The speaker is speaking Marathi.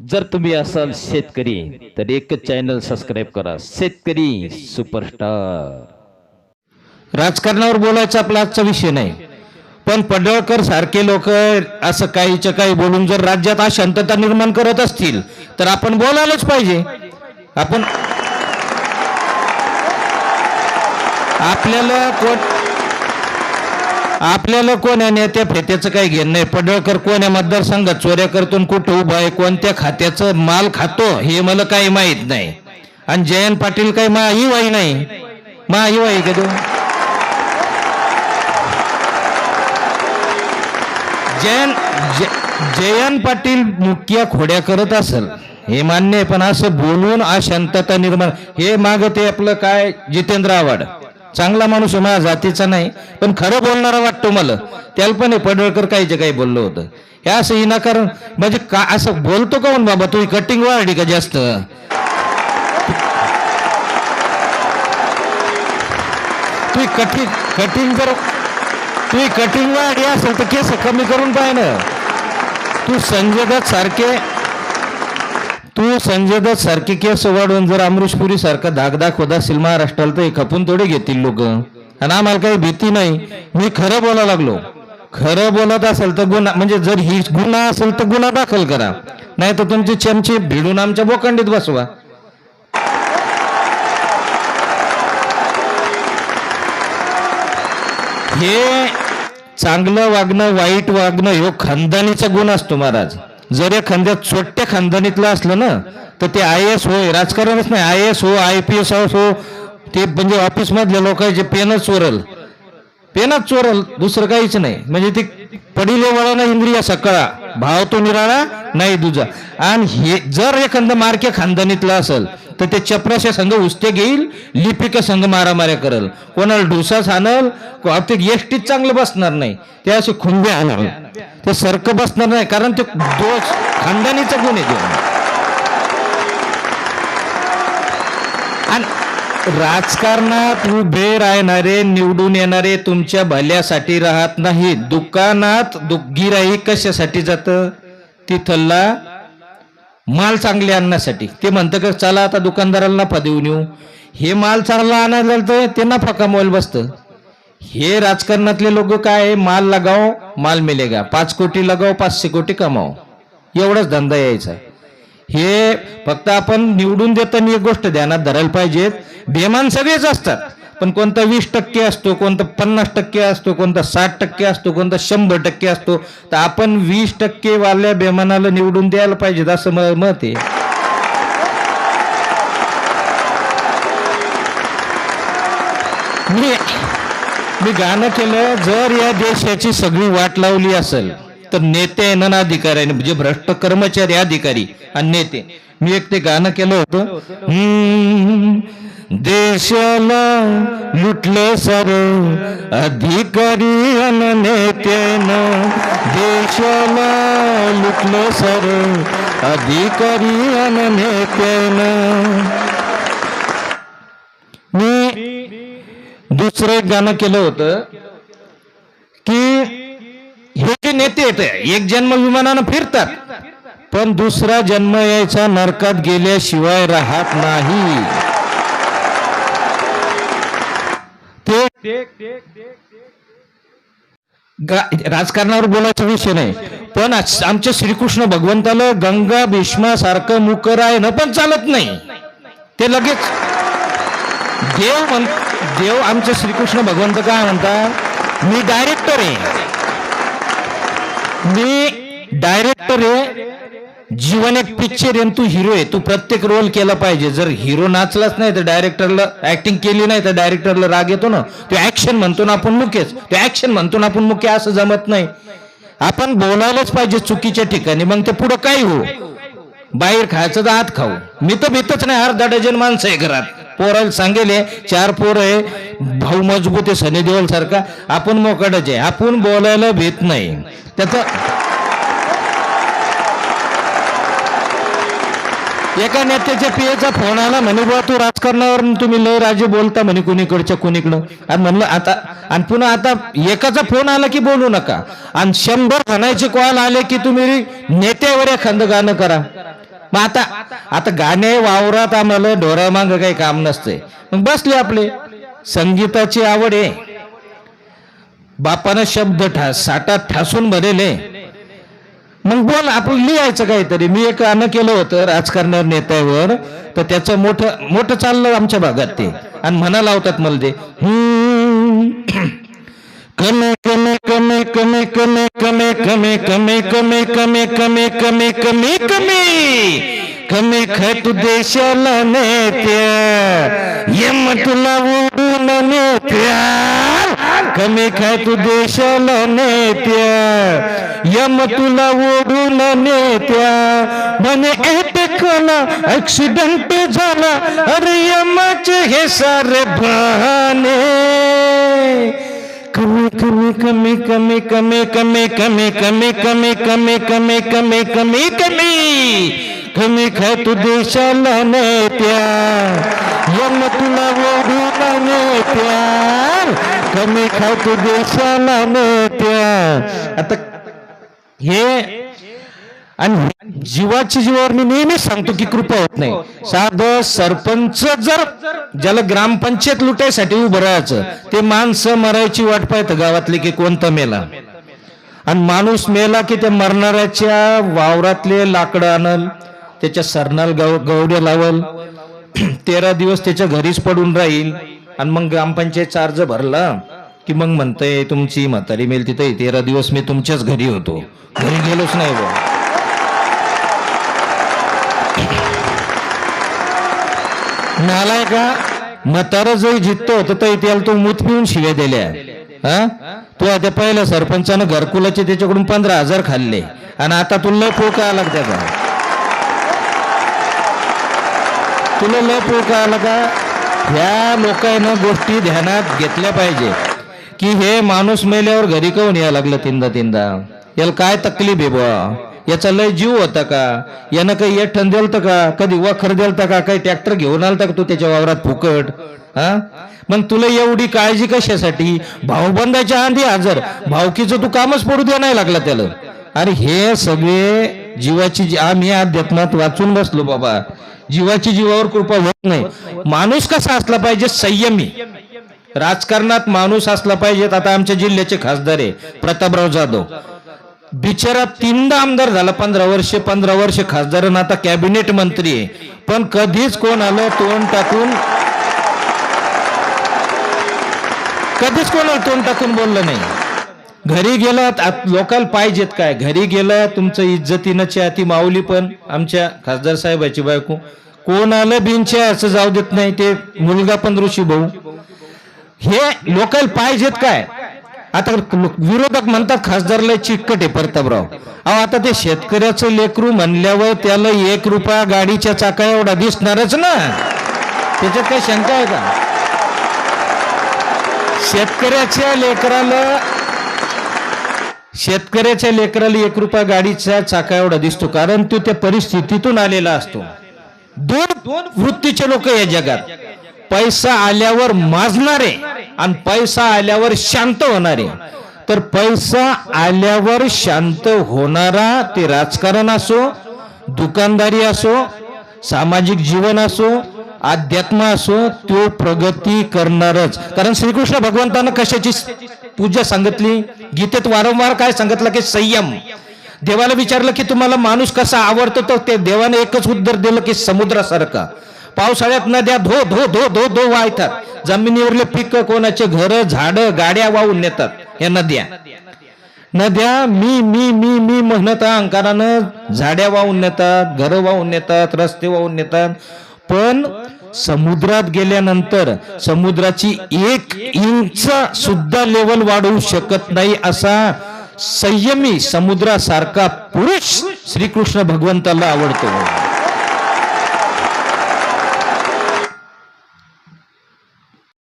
जर तुम्ही असाल शेतकरी तर एकच चॅनल सबस्क्राईब करा. शेतकरी सुपरस्टार राजकारणावर बोलायचा आपला आजचा विषय नाही. पण पडळकर सारखे लोक असं काहीच्या काही बोलून जर राज्यात अशांतता निर्माण करत असतील तर आपण बोलायलाच पाहिजे. आपण आपल्याला कोण आपल्याला कोण या नेत्या फेत्याचं काही घेणं नाही. पडळकर कोण या मतदारसंघात चोऱ्या करतून कुठं उभा आहे कोणत्या खात्याचं माल खातो हे मला काही माहीत नाही. आणि जयंत पाटील काही महायुवाई नाही. महायुवाई का तो जयंत जयन जयंत पाटील मुख्या खोड्या करत असेल हे मान्य आहे पण असं बोलून अशांतता निर्माण हे माग ते आपलं काय जितेंद्र आव्हाड? चांगला माणूस आहे माझ्या जातीचा नाही पण खरं बोलणारा वाटतो मला. त्याला पण हे पडळकर काहीचे काही बोललं होतं. हे असं विनाकारण म्हणजे का असं बोलतो का बाबा? तुझी कटिंग वाढली का जास्त? तू कटिंग कटिंग जर तू कटिंग वाढली असेल तर केस कमी करून पाहिजे ना. तू संजय दत्त सारखे तू संजय दत्त सारखे केस वाढवून जर अमरीशपुरी सारखा धाक दाखवत असेल महाराष्ट्राला तर हे खपून थोडे घेतील लोक. आणि आम्हाला काही भीती नाही. मी खरं बोला लागलो. खरं बोलत असेल तर गुन्हा म्हणजे जर ही गुन्हा असेल तर गुन्हा दाखल करा. नाही तर तुमचे चमचे भिडून आमच्या बोकांडीत बसवा. हे चांगलं वागणं वाईट वागणं ह्यो खानदानीचा गुण असतो महाराज. जर या खांद्यात छोट्या खानदानीतलं असलं ना तर ते आय एस होय राजकारणच नाही. आय एस हो आय पी एस हो ते म्हणजे ऑफिसमधल्या लोकांचे पेनच चोरल. पेनच चोरल दुसरं काहीच नाही. म्हणजे ते पडिले वळा इंद्रिया सकाळा भाव तो निराळा नाही दुजा. आणि हे जर एखादं मार्के खानदानीतलं असेल तर ते चपराशा संघ उस्ते घेईल लिपिका संघ मारामाऱ्या करल. कोणाला डुसाच आणल ते एसटीत चांगलं बसणार नाही. ते असे खुंबे आणल. ते सरक बसणार नाही कारण ते दोष खानदानीचा गुण आहे आणि राजकारणात उभे राहणारे निवडून येणारे तुमच्या भल्यासाठी राहत नाही दुकानात दु- कशासाठी जातं? तिथला माल चांगले आणण्यासाठी. ते म्हणतं का चला आता दुकानदाराला नफा देऊन येऊ. हे माल चांगला आणायला तर ते नफा कमवायला बसतं. हे राजकारणातले लोक काय माल लगाव माल मिलेगा. पाच कोटी लगाव पाचशे कोटी कमाव. एवढाच धंदा यायचा हे फक्त आपण निवडून देताना एक गोष्ट ध्यानात धरायला पाहिजेत. बेमान सगळेच असतात. पण कोणता वीस टक्के असतो कोणता पन्नास टक्के असतो कोणता साठ टक्के असतो कोणता शंभर टक्के असतो तर आपण वीस टक्के वाल्या बेमानाला निवडून द्यायला पाहिजेत असं मला मत आहे. मी मी गाणं केलं जर या देशाची सगळी वाट लावली असेल तर नेते आणि अधिकारी म्हणजे भ्रष्ट कर्मचारी अधिकारी आणि नेते. मी एक ते गाणं केलं होतं. देशाला लुटलं सर अधिकारी आणि नेत्यानं. देशाला लुटलं सर अधिकारी आणि नेत्यानं. मी दुसरं एक गाणं केलं होतं. हे नेते आहेत एक जन्म विमानानं फिरतात. पण दुसरा जन्म यायचा नरकात गेल्याशिवाय राहत नाही. ते राजकारणावर बोलायचा विषय नाही. पण आमच्या श्रीकृष्ण भगवंताला गंगा भीष्मासारखं मुकर आहे ना पण चालत नाही. ते लगेच देव म्हण देव आमचे श्रीकृष्ण भगवंत काय म्हणता? मी डायरेक्टर आहे. मी डायरेक्टर आहे. जीवन एक पिक्चर आहे तू हिरो आहे. तू प्रत्येक रोल केला पाहिजे. जर हिरो नाचलाच नाही तर डायरेक्टरला ऍक्टिंग केली नाही तर डायरेक्टरला राग येतो ना. तो ऍक्शन म्हणतो ना आपण मुख्यच तो ऍक्शन म्हणतो ना आपण मुख्य असं जमत नाही. आपण बोलायलाच पाहिजे चुकीच्या ठिकाणी. मग ते पुढं काय हो? बाहेर खायचं तर आत खाऊ. मी तर भीतच नाही. अर्धा डझन माणसं आहे घरात. पोराला सांगेल चार पोर आहे भाऊ मजबूत आहे सनी देवल सारखा. आपण मोकाटाचे आहे. आपण बोलायला भेट नाही. त्याचा एका नेत्याच्या पियाचा फोन आला म्हणे बुवा तू राजकारणावर तुम्ही लय राजे बोलता म्हणे कुणीकडच्या कुणीकडं. आणि म्हणलं आता आणि पुन्हा आता एकाचा फोन आला की बोलू नका. आणि शंभर जणांचे कॉल आले की तुम्ही नेत्यावर एखादं गाणं करा. मग आता आता गाणे वावरात आम्हाला ढोरामांग काही काम नसतंय मग बसले आपले संगीताची आवड आहे बापानं शब्द ठास साठात ठासून भरेले मग बोल आपण लिहायचं काहीतरी मी एक अन्न केलं होतं राजकारणावर नेत्यावर तर त्याचं मोठं मोठं चाललं आमच्या भागात ते आणि म्हणा लावतात मला ते हम्म. कमे कमी कमी कमी कमी कमी कमी कमी कमी कमी कमी नेत्या यम तुला ओढून नेत्या कमी खट देशाला नेत्या यम तुला ओढून नेत्या म्हणे एटकला ऍक्सिडेंट झाला अरे यमाचे हे सारे बहाने कमी कमी कमी कमी कमी कमी कमी कमी कमी कमी कमी कमी कमी कमी कमी खाय देशाला नेत्या. यम तुला ओढूला नेत्या. कमी खाय देशाला नेत्या. आता हे आणि जीवाची जीवावर मी नेहमीच सांगतो की कृपा होत नाही. साध सरपंच जर ज्याला ग्रामपंचायत लुटायसाठी उभं राहायचं ते माणसं मरायची वाट पाहतं गावातले की कोणता मेला. आणि माणूस मेला की त्या मरणाऱ्याच्या वावरातले लाकडं आणल त्याच्या सरनाल गव गवड्या लावल. तेरा दिवस त्याच्या घरीच पडून राहील. आणि मग ग्रामपंचायतचा अर्ज भरला की मग म्हणतंय तुमची म्हातारी मेल तिथे तेरा दिवस मी तुमच्याच घरी होतो. घरी गेलोच नाही बुवा नालाय का? म्हातारा जरी जिततो होतं तरी त्याला तो मूत पिऊन शिव्या दिल्या. हा? तू आता पहिल्या सरपंचानं घरकुलाचे त्याच्याकडून पंधरा हजार खाल्ले. आणि आता तुला पोका आला त्याचा तुला लय पोका आला का? ह्या लोकांना गोष्टी ध्यानात घेतल्या पाहिजे. की हे माणूस मेल्यावर घरी काऊन यायला लागलं तीनदा तीनदा? याला काय तकलीफ आहे बुवा? याचा लय जीव होता का? यानं काही एक दिलतं का? कधी वखर दिलता का? काही ट्रॅक्टर घेऊन आलता का तू त्याच्या वावरात फुकट? हा? मग तुला एवढी काळजी कशासाठी? भाऊबंदाच्या आधी हजर. भावकीचं तू कामच पडू द्या नाही लागला त्याला. अरे हे सगळे जीवाची जी- आम्ही अध्यात्मात वाचून बसलो बाबा. जीवाची जीवावर कृपा होत नाही. माणूस कसा असला पाहिजे? संयमी. राजकारणात माणूस असला पाहिजेत आता आमच्या जिल्ह्याचे खासदार आहे प्रतापराव जाधव. बिचारा तीनदा आमदार झाला. पंधरा वर्ष पंधरा वर्ष खासदार आता कॅबिनेट मंत्री आहे. पण कधीच कोण आलं तोंड टाकून कधीच कोणाला तोंड टाकून बोललं नाही. घरी गेलं लोकल पाहिजेत काय? घरी गेलं तुमचं इज्जतीनं ती माऊली पण आमच्या खासदार साहेबाची बायको. कोण आलं बिनच्या असं जाऊ देत नाही ते मुलगा पण ऋषी भाऊ. हे लोकल पाहिजेत काय? आता विरोधक म्हणतात खासदार लय चिकट आहे प्रतापराव. अहो आता ते शेतकऱ्याचं लेकरू म्हणल्यावर त्याला एक रुपया गाडीच्या चाका एवढा दिसणारच ना. त्याच्यात काही शंका आहे का? शेतकऱ्याच्या लेकराला शेतकऱ्याच्या लेकराला एक रुपया गाडीचा चाका एवढा दिसतो कारण तो त्या परिस्थितीतून आलेला असतो. दोन दोन वृत्तीचे लोक या जगात. पैसा आल्यावर माजणारे आणि पैसा आल्यावर शांत होणारे. तर पैसा आल्यावर शांत होणारा ते राजकारण असो दुकानदारी असो सामाजिक जीवन असो अध्यात्म असो तो प्रगती करणारच. कारण श्रीकृष्ण भगवंतानं कशाची पूजा सांगितली. गीतेत वारंवार काय सांगितलं की संयम. देवाला विचारलं की तुम्हाला माणूस कसा आवडतो तर ते देवाने एकच उत्तर दिलं की समुद्रासारखा. पावसाळ्यात नद्या धो धो धो धो धो वाहतात. जमिनीवरले पिक कोणाचे घर झाड गाड्या वाहून नेतात या नद्या. नद्या मी मी मी मी म्हणत अंकारानं झाड्या वाहून नेतात घरं वाहून नेतात रस्ते वाहून नेतात. पण समुद्रात गेल्यानंतर समुद्राची एक इंच सुद्धा लेवल वाढवू शकत नाही असा संयमी समुद्रासारखा पुरुष श्रीकृष्ण भगवंताला आवडतो.